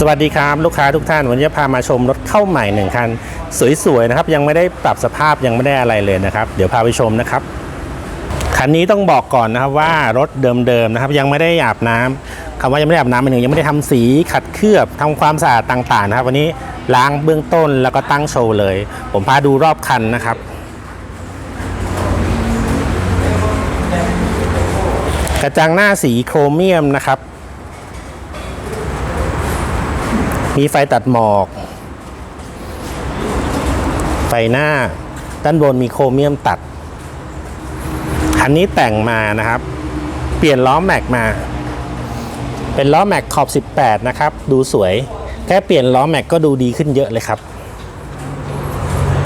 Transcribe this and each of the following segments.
สวัสดีครับ ลูกค้าทุกท่าน วันนี้จะพามาชมรถเข้าใหม่หนึ่งคัน สวยๆนะครับ ยังไม่ได้ปรับสภาพยังไม่ได้อะไรเลยนะครับ เดี๋ยวพาไปชมนะครับ คันนี้ต้องบอกก่อนนะครับว่ารถเดิมๆนะครับ ยังไม่ได้อาบน้ำคำว่ายังไม่ได้อาบน้ำเป็นหนึ่งยังไม่ได้ทำสีขัดเคลือบทำความสะอาดต่างๆนะครับ วันนี้ล้างเบื้องต้นแล้วก็ตั้งโชว์เลย ผมพาดูรอบคันนะครับกระจังหน้าสีโครเมียมนะครับ มีไฟตัดหมอก ไฟหน้า ด้านบนมีโครเมียมตัดคันนี้แต่งมานะครับ เปลี่ยนล้อแม็กมา เป็นล้อแม็กขอบ 18 นะครับ ดูสวย แค่เปลี่ยนล้อแม็กก็ดูดีขึ้นเยอะเลยครับ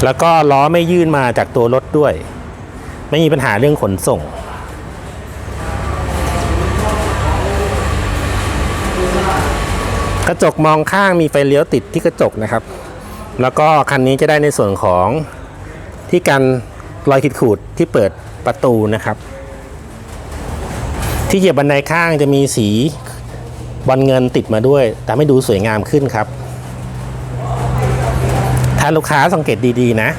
แล้วก็ล้อไม่ยื่นมาจากตัวรถด้วย ไม่มีปัญหาเรื่องขนส่ง กระจกมองข้างมีไฟเลี้ยวติดที่กระจกนะครับ แล้วก็คันนี้จะได้ในส่วนของที่กันรอยขีดขูดที่เปิดประตูนะครับ ที่เหยียบบันไดข้างจะมีสีบอลเงินติดมาด้วยทำให้ดูสวยงามขึ้นครับ ถ้าลูกค้าสังเกตดีๆนะ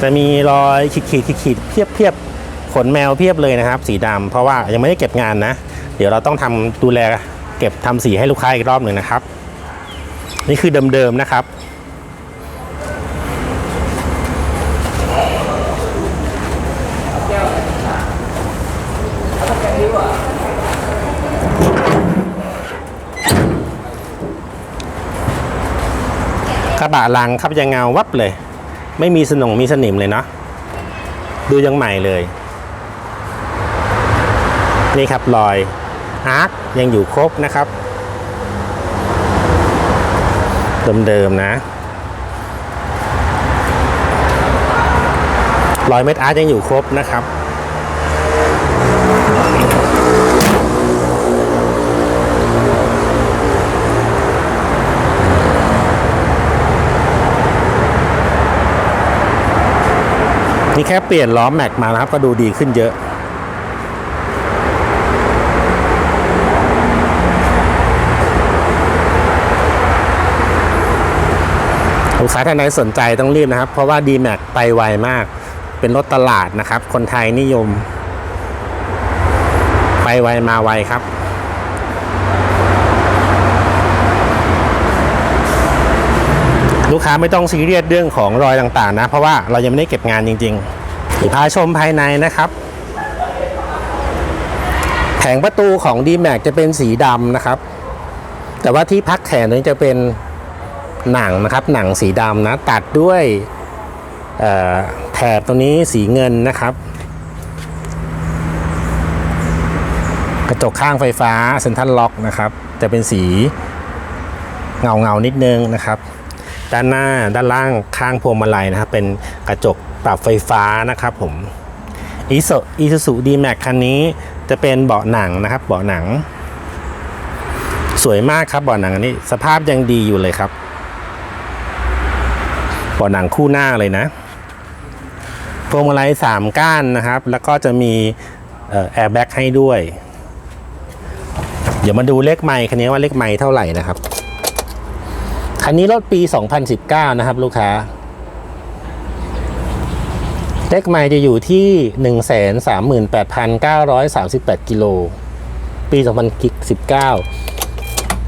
จะมีรอยขีดขีดขีดขีดเพียบเพียบขนแมวเพียบเลยนะครับ สีดำเพราะว่ายังไม่ได้เก็บงานนะ เดี๋ยวเราต้องทำดูแล เก็บทำสีให้ลูกค้าอีกรอบหนึ่งนะครับ นี่คือเดิมๆนะครับ กระบะหลังครับยังเงาวับเลย ไม่มีสนงมีสนิมเลยเนาะดูยังใหม่เลย นี่ครับรอยาร์คยังอยู่ครบนะครับ เดิมๆนะรอยเม็ดอาร์ตยังอยู่ครบนะครับนี่แค่เปลี่ยนล้อแม็กมานะครับ ก็ดูดีขึ้นเยอะ กค้าท่านไหนสนใจต้องรีบนะครับ เพราะว่า d m a x ไปไวมาก เป็นรถตลาดนะครับ คนไทยนิยม ไปไวมาไวครับลูกค้าไม่ต้องซีเรียสเรื่องของรอยต่างๆ นะ เพราะว่าเรายังไม่ได้เก็บงานจริงๆพาชมภายในนะครับ แผงประตูของ d m a x จะเป็นสีดำนะครับ แต่ว่าที่พักแขนนี้จะเป็น หนังนะครับหนังสีดำนะตัดด้วยแถบตรงนี้สีเงินนะครับ กระจกข้างไฟฟ้าเซ็นทรัลล็อกนะครับจะเป็นสีเงาเงานิดนึงนะครับ ด้านหน้าด้านล่างข้างพวงมาลัยนะครับ เป็นกระจกปรับไฟฟ้านะครับผมอีโซอีซูซูดีแม็กคันนี้จะเป็นเบาะหนังนะครับ เบาะหนัง สวยมากครับเบาะหนังอันนี้ สภาพยังดีอยู่เลยครับ บาะหนังคู่หน้าเลยนะพวงมาลัยสามก้านนะครับ แล้วก็จะมีแอร์แบ็กให้ด้วย เดี๋ยวมาดูเลขไมค์คันนี้ว่าเลขไมค์เท่าไหร่นะครับ คันนี้รถปี 2019 นะครับ ลูกค้า เลขไมค์จะอยู่ที่ 138,938 กิโล ปี 2019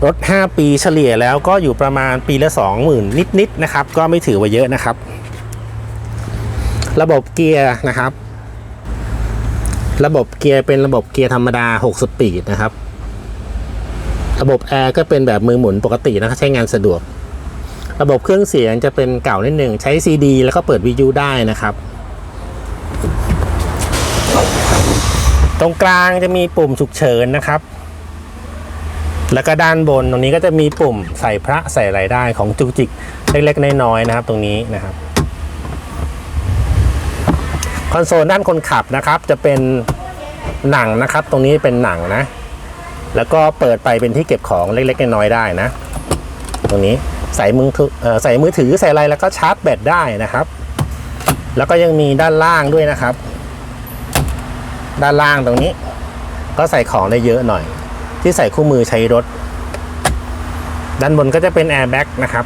รถ 5 ปีเฉลี่ยแล้วก็อยู่ประมาณปีละ 20,000 นิดๆนะครับ ก็ไม่ถือว่าเยอะนะครับ ระบบเกียร์นะครับ ระบบเกียร์เป็นระบบเกียร์ธรรมดา 6 สปีดนะครับ ระบบแอร์ก็เป็นแบบมือหมุนปกตินะครับใช้งานสะดวก ระบบเครื่องเสียงจะเป็นเก่านิดหนึ่งใช้ซีดีแล้วก็เปิดวิทยุได้นะครับ ตรงกลางจะมีปุ่มฉุกเฉินนะครับ แล้วก็ด้านบนตรงนี้ก็จะมีปุ่มใส่พระใส่อะไรได้ของจุกจิกเล็กๆน้อยๆนะครับ ตรงนี้นะครับคอนโซลด้านคนขับนะครับ จะเป็นหนังนะครับ ตรงนี้เป็นหนังนะ แล้วก็เปิดไปเป็นที่เก็บของเล็กๆน้อยๆได้นะ ตรงนี้ใส่มือใส่มือถือใส่อะไรแล้วก็ชาร์จแบตได้นะครับ แล้วก็ยังมีด้านล่างด้วยนะครับ ด้านล่างตรงนี้ ก็ใส่ของได้เยอะหน่อย ที่ใส่คู่มือใช้รถ ด้านบนก็จะเป็นแอร์แบ็กนะครับ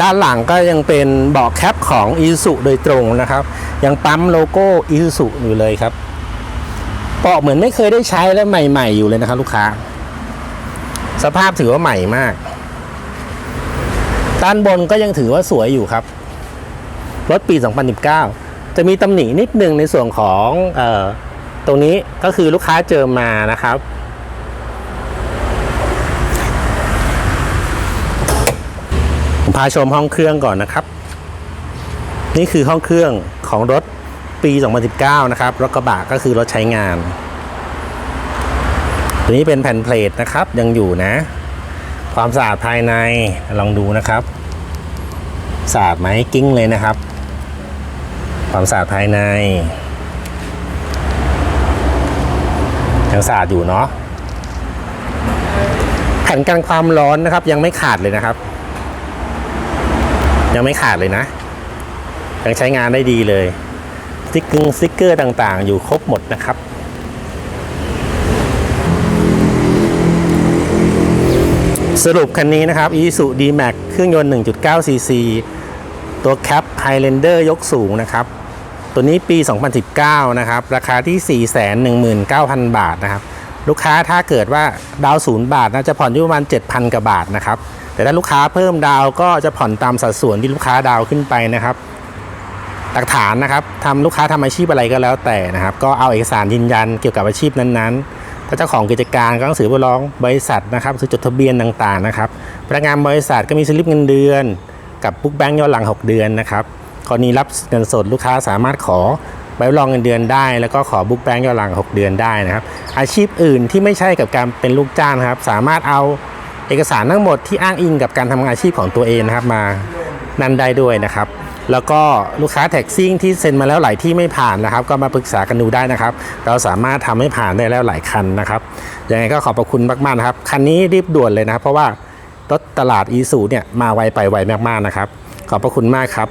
ด้านหลังก็ยังเป็นเบาะแคปของ i s u โดยตรงนะครับ ยังปั๊มโลโก้ i s u อยู่เลยครับเบาะเหมือนไม่เคยได้ใช้และใหม่ ๆ อยู่เลยนะครับ ลูกค้า สภาพถือว่าใหม่มาก ด้านบนก็ยังถือว่าสวยอยู่ครับรถปี 2019 จะมีตำหนินิดนึงในส่วนของออตรงนี้ก็คือลูกค้าเจอมานะครับ ผมพาชมห้องเครื่องก่อนนะครับ นี่คือห้องเครื่องของรถปี 2019 นะครับ รถกระบะก็คือรถใช้งานตัวนี้เป็นแผ่นเพลทนะครับ ยังอยู่นะ ความสะอาดภายในลองดูนะครับสะอาดไหมกิ้งเลยนะครับ ความสะอาดภายในยังสะอาดอยู่เนาะแผ่นกันความร้อนนะครับ ยังไม่ขาดเลยนะครับ ยังไม่ขาดเลยนะ ยังใช้งานได้ดีเลยสติ๊กเกอร์สติ๊กเกอร์ต่างๆ อยู่ครบหมดนะครับสรุปคันนี้นะครับ Isuzu D-Max เครื่องยนต์ 1.9 cc ตัวแคป Highlander ยกสูงนะครับ ตัวนี้ปี 2019 นะครับ ราคาที่ 419,000 บาทนะครับ ลูกค้าถ้าเกิดว่าดาวศูนย์บาทนะจะผ่อนอยู่ประมาณ 7,000 กว่าบาทนะครับ แต่ถ้าลูกค้าเพิ่มดาวก็จะผ่อนตามสัดส่วนที่ลูกค้าดาวขึ้นไปนะครับหลักฐานนะครับทำลูกค้าทำอาชีพอะไรก็แล้วแต่นะครับ ก็เอาเอกสารยืนยันเกี่ยวกับอาชีพนั้นๆ ถ้าเจ้าของกิจการก็ต้องสือไปร้องบริษัทนะครับสือจดทะเบียนต่างๆนะครับพนักงานบริษัทก็มีสลิปเงินเดือน กับบุ๊กแบงก์ย้อนหลัง 6 เดือนนะครับ กรณีรับเงินสดลูกค้าสามารถขอใบรับองเงินเดือนได้ แล้วก็ขอบุ๊กแบงก์ย้อนหลัง 6 เดือนได้นะครับ อาชีพอื่นที่ไม่ใช่กับการเป็นลูกจ้างนะครับ สามารถเอาเอกสารทั้งหมดที่อ้างอิงกับการทำงานอาชีพของตัวเองนะครับมานั่นได้ด้วยนะครับ แล้วก็ลูกค้าแท็กซี่ที่เซ็นมาแล้วหลายที่ไม่ผ่านนะครับ ก็มาปรึกษากันดูได้นะครับ เราสามารถทำให้ผ่านได้แล้วหลายคันนะครับยังไงก็ขอบพระคุณมากๆนะครับคันนี้รีบด่วนเลยนะครับ เพราะว่ารถตลาดอีซูเนี่ยมาไวไปไวมากๆนะครับ ขอบพระคุณมากครับ